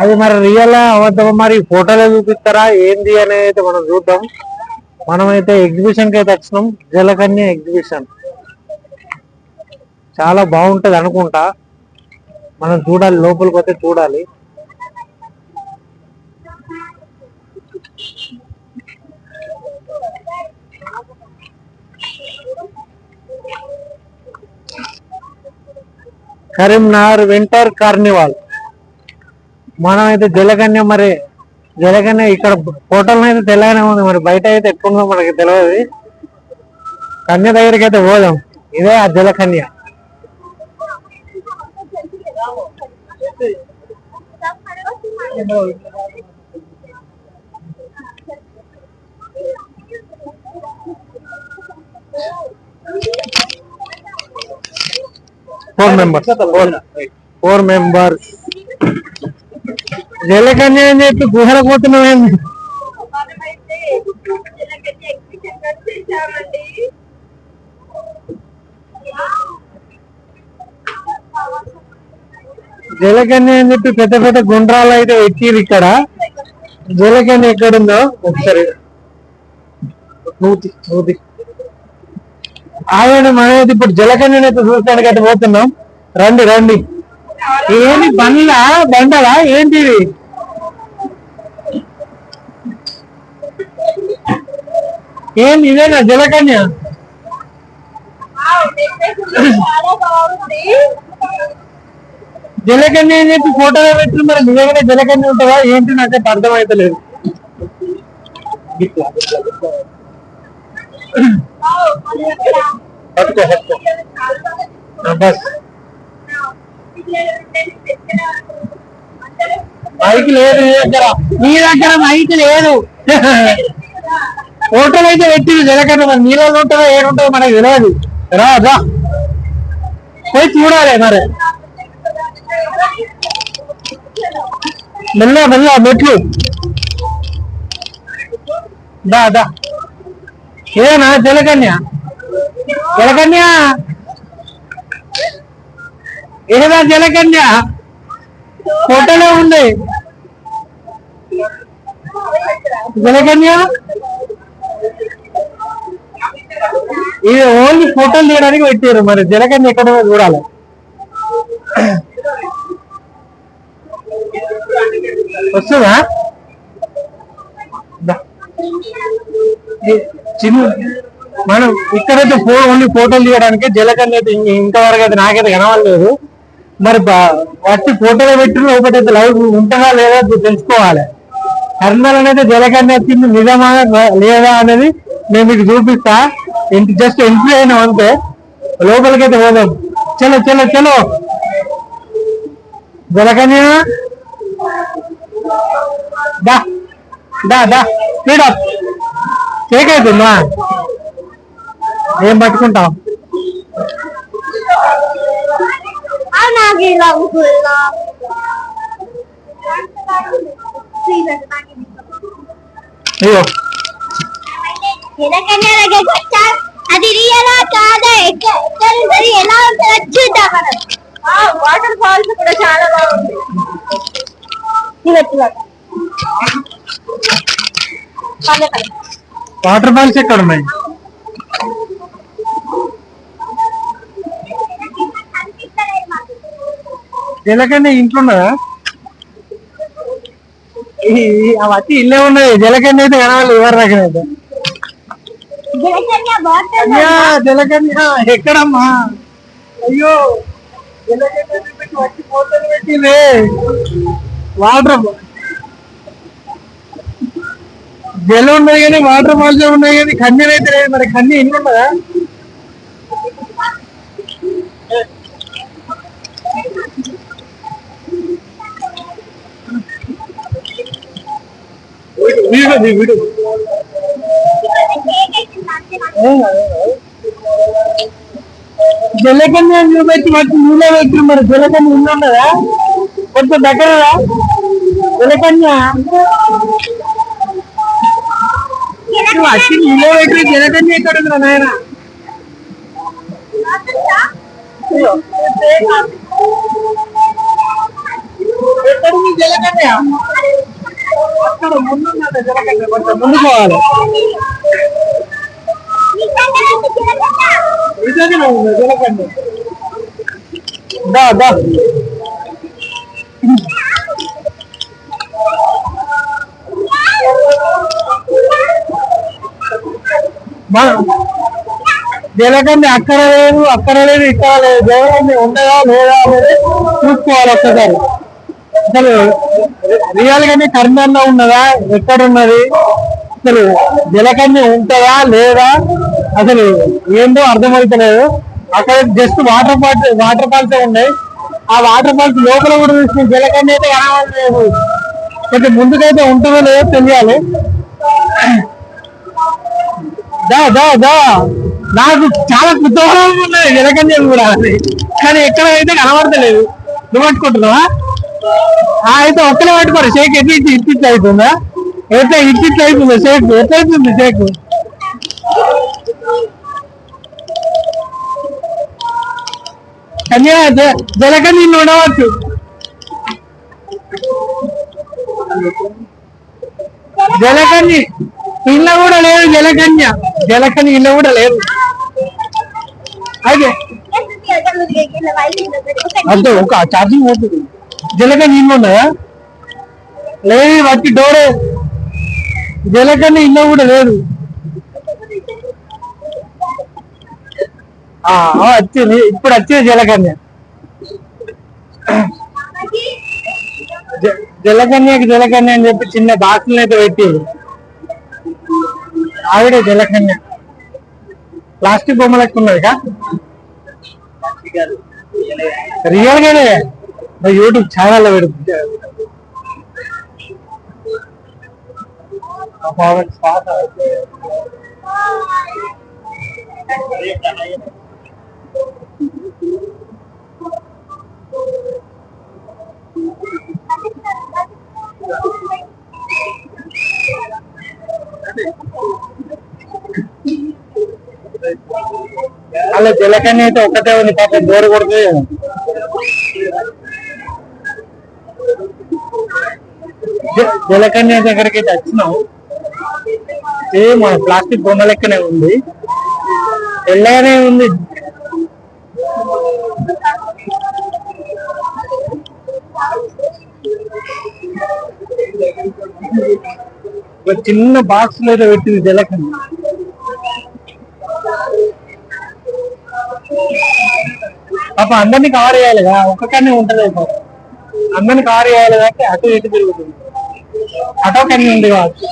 అది మరి రియల్ అవద్దమా మరి ఫోటోలో చూపిస్తారా? ఏంది అనేది అయితే మనం చూద్దాం. మనమైతే ఎగ్జిబిషన్కి అయితే వచ్చినాం. జలకన్య ఎగ్జిబిషన్ చాలా బాగుంటది అనుకుంటా. మనం చూడాలి లోపలికి పోతే చూడాలి. Karimnagar winter carnival. మనం అయితే జలకన్య మరి జలకన్య ఇక్కడ హోటల్ అయితే తెల్లగానే ఉంది మరి బయట అయితే ఎట్లుందో మనకి తెలియదు కన్య దగ్గరికి అయితే పోదాం. ఇదే ఆ జలకన్య. ఫోర్ మెంబర్స్ ఫోర్ మెంబర్స్ జలకన్య అని చెప్పి గుహల పోతున్నాం జలకన్య అని చెప్పి పెద్ద పెద్ద గుండ్రాలు అయితే ఎక్కిరు ఇక్కడ. జలకన్య ఎక్కడుందో ఒకసారి. నూతి నూతి. ఆగండి మనమైతే ఇప్పుడు జలకన్యని అయితే చూడటానికి అయితే పోతున్నాం. రండి రండి. ఏంటి బండ్లా? బండలా? ఏంటి ఏం ఇదేనా జలకన్య? జలకన్య అని చెప్పి ఫోటోలో పెట్టి మరి నిజంగానే జలకన్య ఉంటుందా ఏంటి నాకైతే అర్థమైతలేదు. పట్టుకో పట్టుకో. బస్. మైక్ లేదు నీ దగ్గర. నీ దగ్గర మైక్ లేదు. ఫోటోలు అయితే పెట్టింది జలకన్య మరి. నీళ్ళలో ఉంటుందో ఏడుంటుందో మనకి తెలియదు రా పోయి చూడాలి మరి. మెల్ల మెల్ల మెట్లు. దా దా. ఏనా జలకన్య జలకన్య ఏదా జలకన్య ఫోటోలో ఉంది. జలకన్య ఇది ఓన్లీ ఫోటోలు తీయడానికి పెట్టారు మరి జలకన్య ఎక్కడ చూడాలి. వస్తుందా? చిన్న మనం ఇక్కడైతే ఫో ఓన్లీ ఫోటోలు తీయడానికి జలకన్య అయితే ఇంతవరకు అయితే నాకైతే కనవలేదు మరి బా- వచ్చి ఫోటోలు పెట్టి లోపల అయితే లైవ్ ఉంటుందా లేదా తెలుసుకోవాలి. కర్నల్ అనేది జలకన్య వచ్చింది నిజమా లేదా అనేది నేను మీకు చూపిస్తా. జస్ట్ ఎంట్రీ అయినా అంతే. లోపలికైతే పోదాం. చలో చలో చలో. జలకన్య దా దా దా. కేక్ అవుతుందా ఏం పట్టుకుంటాం? అయ్యో. ఎక్కడ ఎలా ఉంటుందో? చూద్దాం మనం వాటర్ ఫాల్స్ కూడా చాలా బాగుంది. వాటర్ ఫాల్స్ ఎక్కడ ఉన్నాయి జలకన్య ఇంట్లో ఉన్నదా ఈ- ఈ- అవి వచ్చి ఇల్లే ఉన్నాయి. జలకన్య అయితే కనవాలి ఎవరి దగ్గర అయితే? ఎక్కడమ్మా? అయ్యో జలకన్య పెట్టి వచ్చి పెట్టిందే. వాటర్ జలం ఉన్నాయి కానీ వాటర్ ఫాల్స్ ఉన్నాయి కానీ కన్యలు అయితే లేదు మరి. కన్య ఎన్ని ఉన్నదా? వీడు వీడు. జలకన్య పెట్టి వచ్చి నీళ్ళ పెట్టి మరి జలకన్య ఉన్నదా కొంచెం దగ్గరరా జలకన్య నువ్వు వచ్చి నీళ్ళ పెట్టి జలకన్య ఎక్కడ ఉందిరా నాయన? ఎక్కడ ఉంది జలకన్య అక్కడ ముందున్నది జలకన్య కొంచెం ముందు పోవాలి. నిజంగానే ఉంది దా దా. మనం అక్కడ లేదు అక్కడ లేదు ఇక్కడ లేదు జలకన్య ఉండదా లేదా అనేది చూసుకోవాలి ఒక్కసారి. అసలు రియల్ గానే కర్నూలులో ఉన్నదా? ఎక్కడ ఉన్నది అసలు జలకన్య ఉంటుందా లేదా? అసలు ఏందో అర్థమవుతలేదు. అక్కడ just water falls water falls ఉన్నాయి. ఆ వాటర్ ఫాల్స్ లోపల కూడా చూసిన జలకండి అయితే కనబడలేదు కొంచెం ముందుకైతే ఉంటుందో లేదో తెలియాలి. దా దా దా. నాకు చాలా కుతూహలం ఉన్నది జలకండి కూడా. కానీ ఎక్కడ అయితే కనబడతలేదు. నువ్వు పట్టుకుంటున్నావా? అయితే ఒక్కలే పట్టుకోరు. షేక్ ఎట్లా ఇచ్చి ఇట్టి అవుతుందా? ఎట్లా ఇట్టి అవుతుందా షేక్? ఎట్లా అవుతుంది షేక్? కన్యా జలక నిన్ను ఉండవచ్చు జలకన్య ఇళ్ళ కూడా లేదు జలకన్య. జలకన్య ఇళ్ళ కూడా లేదు. అయితే అంతే ఒక ఛార్జింగ్ పోతుంది. జలకన్య ఇల్లు ఉన్నాయా? లేదు వచ్చి డోరే జలకన్య ఇల్లు కూడా లేదు ఆ, ఆ, వచ్చింది ఇప్పుడు వచ్చింది జలకన్య. జ- జలకన్యకి జలకన్య అని చెప్పి చిన్న బాక్సులు అయితే పెట్టి. ఆవిడే జలకన్య. ప్లాస్టిక్ బొమ్మ లెక్క ఉన్నది కా? రియల్ గానే? నా యూట్యూబ్ ఛానల్ పెడుతుంది అలా జలకన్య అయితే ఒక్కటే ఉంది పాపం బోరు కొడుతుంది. జ- జలకన్య దగ్గరికి అయితే వచ్చినాం. ఏ మన ప్లాస్టిక్ బొమ్మ లెక్కనే ఉంది. తెల్లగానే ఉంది ఒక చిన్న బాక్స్లో ఏదో పెట్టింది జలకన్య పాప అందరినీ కవర్ కదా ఒక్కకన్నే ఉంటలేదు పాప. అందరిని కవర్ చేయాలి కాబట్టి అటు ఇటు తిరుగుతుంది. అటో కన్నీ ఉంది కావచ్చు.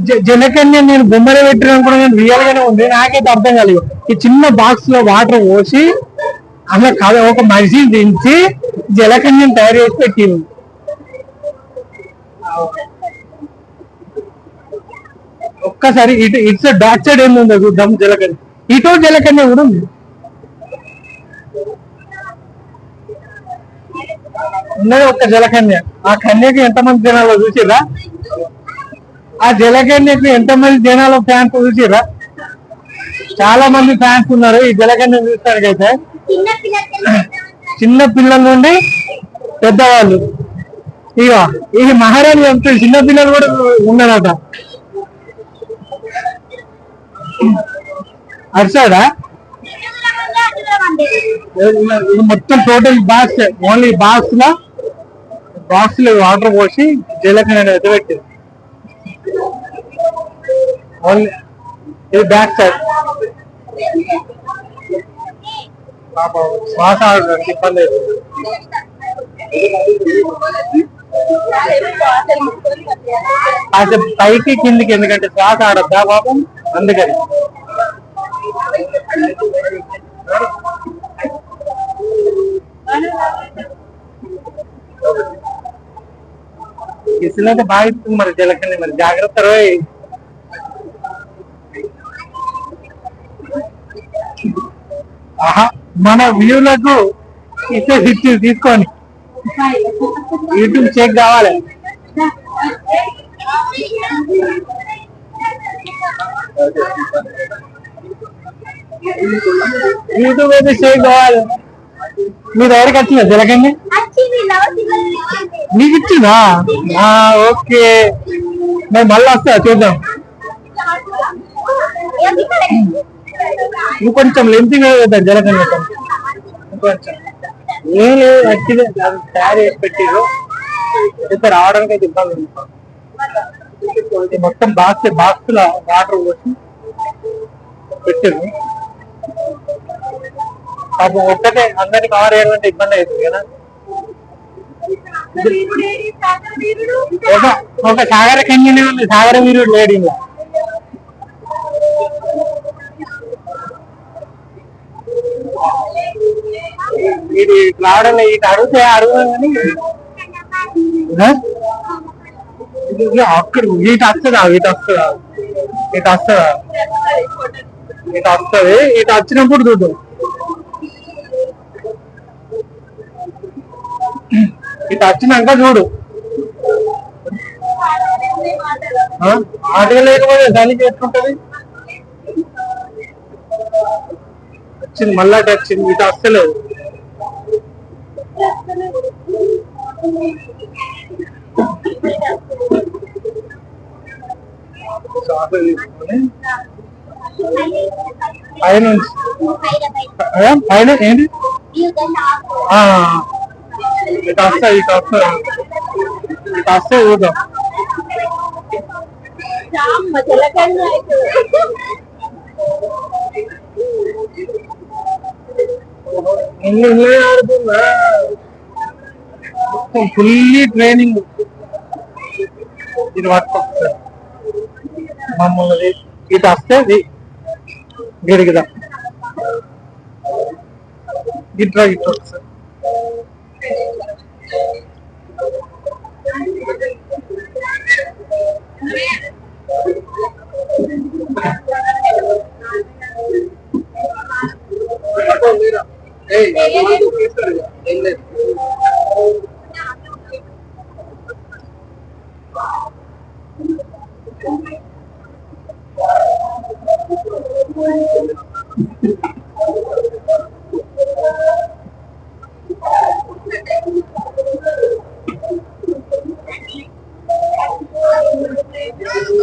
జ- జలకన్య నేను బొమ్మలు పెట్టిన కూడా నేను రియల్ గానే ఉంది. నాకైతే అర్థం కాలేదు. ఈ చిన్న బాక్స్లో వాటర్ పోసి అలా కాదు ఒక మనిషిని దించి జలకన్యను తయారు చేసి పెట్టింది. ఒక్కసారి ఇటు ఇట్స్ డాక్ సైడ్ ఏమి ఉందో చూద్దాం జలకన్య. ఇటు జలకన్య కూడా ఉంది. ఉన్నది ఒక్క జలకన్య. ఆ కన్యకు ఎంతమంది జనాలు చూసిరా ఆ జలకన్యకు ఎంతమంది జనాలు ఫ్యాన్స్ చూసిరా చాలా మంది ఫ్యాన్స్ ఉన్నారు ఈ జలకన్య చూస్తానికైతే చిన్న పిల్లల నుండి పెద్దవాళ్ళు. ఇక ఈ మహారాణి అంటే చిన్న పిల్లలు కూడా ఉన్నారట అరిసాడా? మొత్తం టోటల్ బాక్స్ ఓన్లీ బాక్స్లో బాక్స్లో వాటర్ పోసి జలకన్య అయితే పెట్టింది ఓన్లీ ఇది బ్యాక్ సైడ్ శ్వాస ఆడడానికి ఇబ్బంది అవుతుంది. అది పైకి కిందికి ఎందుకంటే శ్వాస ఆడద్దా పాపం? అందుకని. ఇసులైతే బాగా ఇస్తుంది మరి జలకని మరి. జాగ్రత్త రోయ్. ఆహా. మన వ్యూలకు ఇచ్చే హిట్ తీసుకోండి యూట్యూబ్ చెక్ కావాలి. యూట్యూబ్ అయితే షేక్ కావాలి. మీ దగ్గరికి వచ్చిందా జలకండి మీకు నీకు ఇచ్చిందా? ఓకే. మేము మళ్ళీ వస్తా చూద్దాం. ఇంకొంచెం లెంత్ కదా జలకండి నేను ఏం తయారు చేసి పెట్టిరు అయితే రావడానికి అయితే ఇబ్బంది ఉంది. మొత్తం బాక్స్ బాక్స్ వాటర్ పోసి పెట్టారు పాపం ఒక్కటే అందరికి కవర్ చేయాలంటే ఇబ్బంది అవుతుంది కదా. ఒక సాగర కన్యనే ఉంది. సాగర వీరుడు లేడు ఇది రావడం. ఇటు అడిగితే ఇది అక్కడ ఇటు వస్తుందా ఇటు వస్తుందా? ఇటు వస్తుందా? ఇటు వస్తుంది ఇటు వచ్చినప్పుడు చూద్దాం ఇటు వచ్చినాక చూడు? ఆటగా లేకపోతే దాన్ని చేసుకుంటది వచ్చింది మళ్ళా వచ్చింది ఇది వస్తలేదు పైన పైన ఏంటి? ఆ, ఇటు వస్తాయి ఇటు వస్తాయి ఇటు వస్తాయి చూద్దాం ఇల్లు ఇల్లే ఆడుతుందా మొత్తం ఫుల్లీ ట్రైనింగ్ ఇది పట్టుకొస్తారు మమ్మల్ని ఇటు వస్తే ఇది గిడిగిదా ఇట్లా ఇట్లా వస్తుంది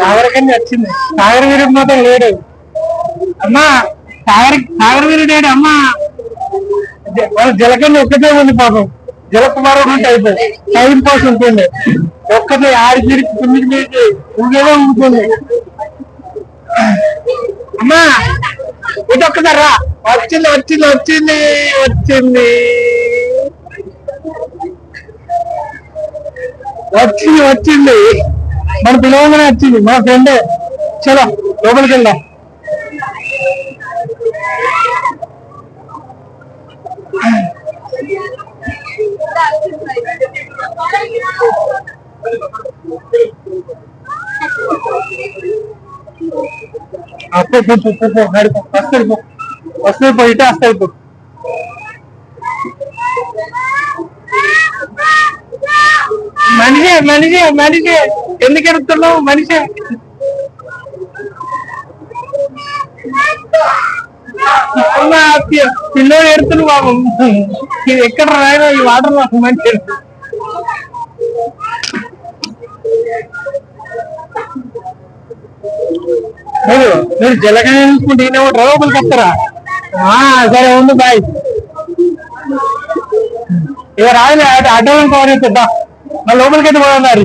సాగరకన్నా వచ్చింది. సాగర వీరుడు మాత్రం లేడు. అమ్మా సాగర సాగర వీరుడు లేడు అమ్మా. వాళ్ళ జలకండి జలకన్న ఒక్కటే ఉంది పాపం. జలకుమారుడు ఉంటే అయిపోయింది టైం పాస్ ఉంటుంది. ఒక్కటే ఆడి తిరిగి తొమ్మిది మీద ఊగేదో ఉంటుంది. అమ్మా ఇది ఒక్కసారా వచ్చింది వచ్చింది వచ్చింది వచ్చింది. వచ్చింది వచ్చింది. మన పిలవంగానే వచ్చింది మా ఫ్రెండే. చలో లోపలికి వెళ్దాం. అప్పుడు కూర్చో కూర్చో పో ఫస్ట్ నడిపో. ఫస్ట్ పో వస్తాయి పో ఇటే వస్తాయి పో మనిషి మనిషే మనిషే. ఎందుకు ఎడుతున్నావు మనిషి? అమ్మా, పిల్లోడు ఎడుతున్నావు బాబు. ఇది ఎక్కడ రాయో ఈ వాటర్లో మంచి మీరు మీరు జలగా చూసుకుంటే ఈయన ఒకటి లోపలికి వస్తారా సరే ఉంది బాయ్. ఇక రాయలే అడ్డం కవర్ చేద్దా మా లోపలికి అయితే పోతున్నారు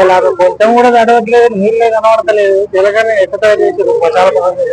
అసలు అది కొంచెం కూడా తడవట్లేదు నీళ్ళే కనబడతలేదు జలగానే ఎట్ట తయారు చేసారు చాలా బాగుంది